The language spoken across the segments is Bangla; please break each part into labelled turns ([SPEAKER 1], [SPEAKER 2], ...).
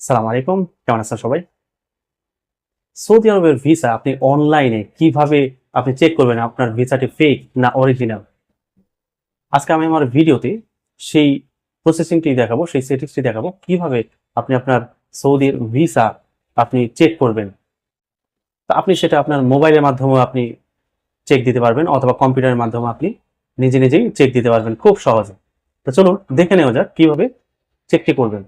[SPEAKER 1] সালাম আলাইকুম, কেমন আছেন সবাই? সৌদি আরবের ভিসা আপনি অনলাইনে কীভাবে আপনি চেক করবেন আপনার ভিসাটি ফেক না অরিজিনাল আজকে আমি আমার ভিডিওতে সেই প্রসেসিংটি দেখাবো, সেই সেটিংসটি দেখাবো, কীভাবে আপনি আপনার সৌদির ভিসা আপনি চেক করবেন। তা আপনি সেটা আপনার মোবাইলের মাধ্যমে আপনি চেক দিতে পারবেন অথবা কম্পিউটারের মাধ্যমে আপনি নিজে নিজেই চেক দিতে পারবেন খুব সহজে। তো চলুন, দেখে নেওয়া যাক কীভাবে চেকটি করবেন।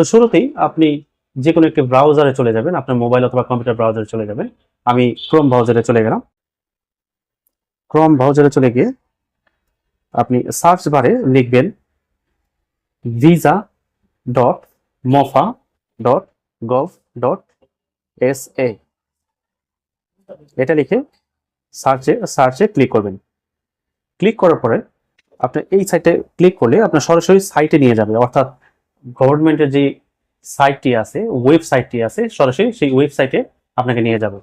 [SPEAKER 1] তো শুরুতেই আপনি যে কোনো একটি ব্রাউজারে চলে যাবেন, আপনার মোবাইল অথবা কম্পিউটার ব্রাউজারে চলে যাবেন। আমি ক্রোম ব্রাউজারে চলে গেলাম। ক্রোম ব্রাউজারে চলে গিয়ে আপনি সার্চ বারে লিখবেন visa dot MOFA dot gov dot S A এটা লিখে সার্চে সার্চে ক্লিক করবেন। ক্লিক করার পরে আপনার এই সাইটে ক্লিক করলে আপনার সরাসরি সাইটে নিয়ে যাবে, অর্থাৎ গভর্নমেন্টের যে সাইটটি আছে, ওয়েবসাইটটি আছে, সরাসরি সেই ওয়েবসাইটে আপনাকে নিয়ে যাবে।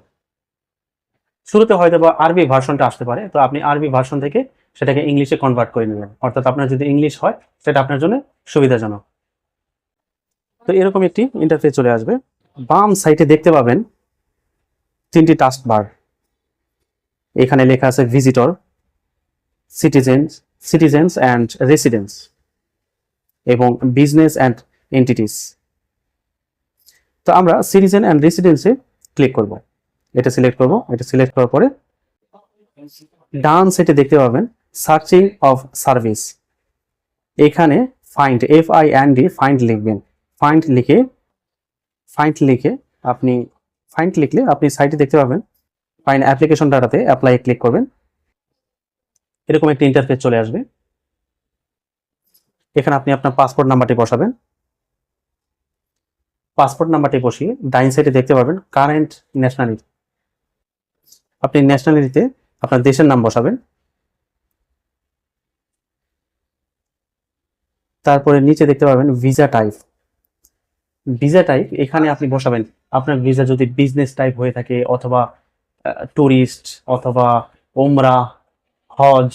[SPEAKER 1] শুরুতে হয়তো বা আরবি ভার্সনটা আসতে পারে, তো আপনি আরবি ভার্সন থেকে সেটাকে ইংলিশে কনভার্ট করে নেবেন। অর্থাৎ আপনার যদি ইংলিশ হয়, সেটা আপনার জন্য সুবিধাজনক। তো এরকম একটি ইন্টারফেস চলে আসবে। বাম সাইটে দেখতে পাবেন তিনটি টাস্ক বার এখানে লেখা আছে visitor citizens citizens and residence এবং বিজনেস অ্যান্ড এন্টিটিস তো আমরা সিটিজেন অ্যান্ড রেসিডেন্সে ক্লিক করব। এটা সিলেক্ট করব। এটা সিলেক্ট করার পরে ডান সাইডে দেখতে পাবেন সার্চিং অফ সার্ভিস এখানে find F I N D find লিখবেন। ফাইন্ড লিখে ফাইন্ড লিখে আপনি ফাইন্ড লিখলে আপনি সাইটে দেখতে পাবেন ফাইন অ্যাপ্লিকেশন ডাটাতে অ্যাপ্লাই ক্লিক করবেন। এরকম একটি ইন্টারফেস চলে আসবে। এখানে আপনি আপনার পাসপোর্ট নাম্বারটি বসাবেন। পাসপোর্ট নাম্বারটি বসিয়ে ডাইন সাইডে দেখতে পাবেন কারেন্ট ন্যাশনালিটি আপনি ন্যাশনালিটিতে আপনার দেশের নাম বসাবেন। তারপরে নিচে দেখতে পাবেন ভিসা টাইপ ভিসা টাইপ এখানে আপনি বসাবেন। আপনার ভিসা যদি বিজনেস টাইপ হয়ে থাকে অথবা ট্যুরিস্ট অথবা ওমরা হজ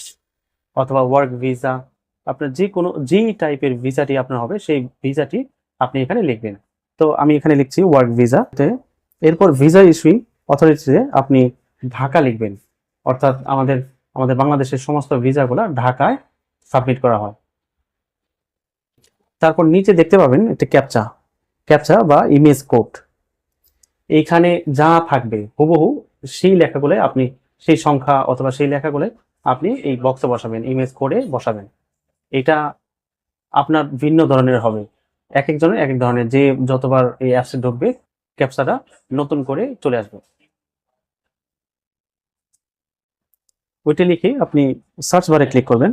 [SPEAKER 1] অথবা ওয়ার্ক ভিসা আপনার যে কোনো যেই টাইপের ভিসাটি আপনার হবে, সেই ভিসাটি আপনি এখানে লিখবেন। তো আমি এখানে লিখছি ওয়ার্ক ভিসা এরপর ভিসা ইস্যুইং অথরিটিতে আপনি ঢাকা লিখবেন। অর্থাৎ আমাদের আমাদের বাংলাদেশের সমস্ত ভিসাগুলো ঢাকায় সাবমিট করা হয়। তারপর নিচে দেখতে পাবেন একটা ক্যাপচা ক্যাপচা বা ইমেজ কোড এইখানে যা থাকবে, হুবহু সেই লেখাগুলো আপনি, সেই সংখ্যা অথবা সেই লেখাগুলো আপনি এই বক্সে বসাবেন ইমেজ কোডে বসাবেন। এটা আপনার ভিন্ন ধরনের হবে। এক একজনের এক এক ধরনের। যে যতবার এই অ্যাপসে ঢুকবে ক্যাপচাটা নতুন করে চলে আসবে। ওইটা লিখে আপনি সার্চ বারে ক্লিক করবেন।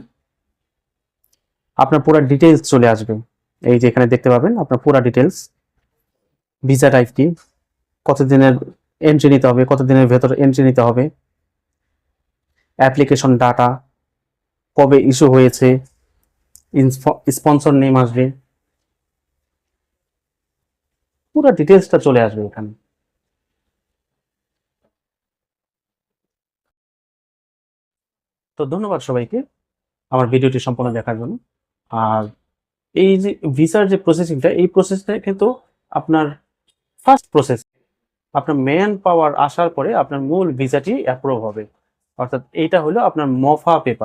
[SPEAKER 1] আপনার পুরো ডিটেলস চলে আসবে। এই যে এখানে দেখতে পাবেন, আপনার পুরো ডিটেলস ভিসা টাইপ কি, কতদিনের এন্ট্রি নিতে হবে, কতদিনের ভেতর এন্ট্রি নিতে হবে। অ্যাপ্লিকেশন ডাটা কবে ইস্যু হয়েছে। স্পন্সর নেম আসবে। পুরো ডিটেলসটা চলে আসবে এখানে। তো ধন্যবাদ সবাইকে আমার ভিডিওটি সম্পূর্ণ দেখার জন্য। আর এই যে ভিসার যে প্রসেসিংটা এই প্রসেসটা কিন্তু আপনার ফার্স্ট প্রসেস আপনার ম্যান পাওয়ার আসার পরে আপনার মূল ভিসাটি অ্যাপ্রুভ হবে। অর্থাৎ এইটা হলো আপনার মফা পেপার